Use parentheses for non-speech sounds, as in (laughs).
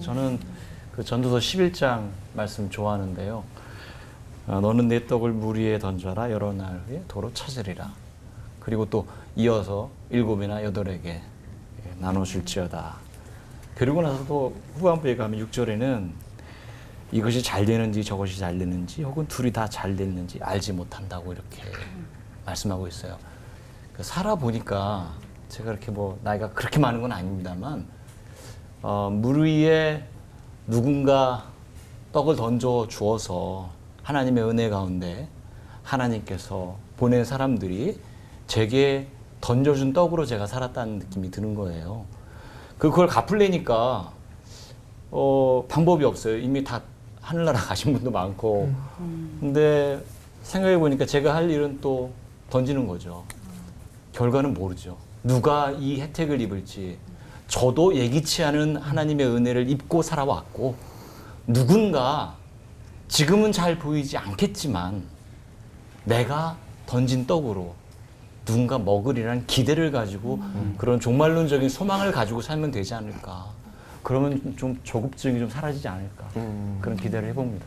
저는 그 전도서 11장 말씀 좋아하는데요. 어, 너는 내 떡을 물 위에 던져라 여러 날 후에 도로 찾으리라. 그리고 또 이어서 일곱이나 여덟에게 예, 나눠줄지어다. 그리고 나서도 후반부에 가면 6절에는 이것이 잘 되는지 저것이 잘 되는지 혹은 둘이 다잘 됐는지 알지 못한다고 이렇게 말씀하고 있어요. 그 살아보니까 제가 이렇게 뭐 나이가 그렇게 많은 건 아닙니다만 어, 물 위에 누군가 떡을 던져 주어서 하나님의 은혜 가운데 하나님께서 보낸 사람들이 제게 던져준 떡으로 제가 살았다는 느낌이 드는 거예요. 그걸 갚으려니까 어, 방법이 없어요. 이미 다 하늘나라 (laughs) 가신 분도 많고. 근데 생각해 보니까 제가 할 일은 또 던지는 거죠. 결과는 모르죠. 누가 이 혜택을 입을지. 저도 예기치 않은 하나님의 은혜를 입고 살아왔고, 누군가 지금은 잘 보이지 않겠지만, 내가 던진 떡으로 누군가 먹으리라는 기대를 가지고 그런 종말론적인 소망을 가지고 살면 되지 않을까. 그러면 좀 조급증이 좀 사라지지 않을까. 그런 기대를 해봅니다.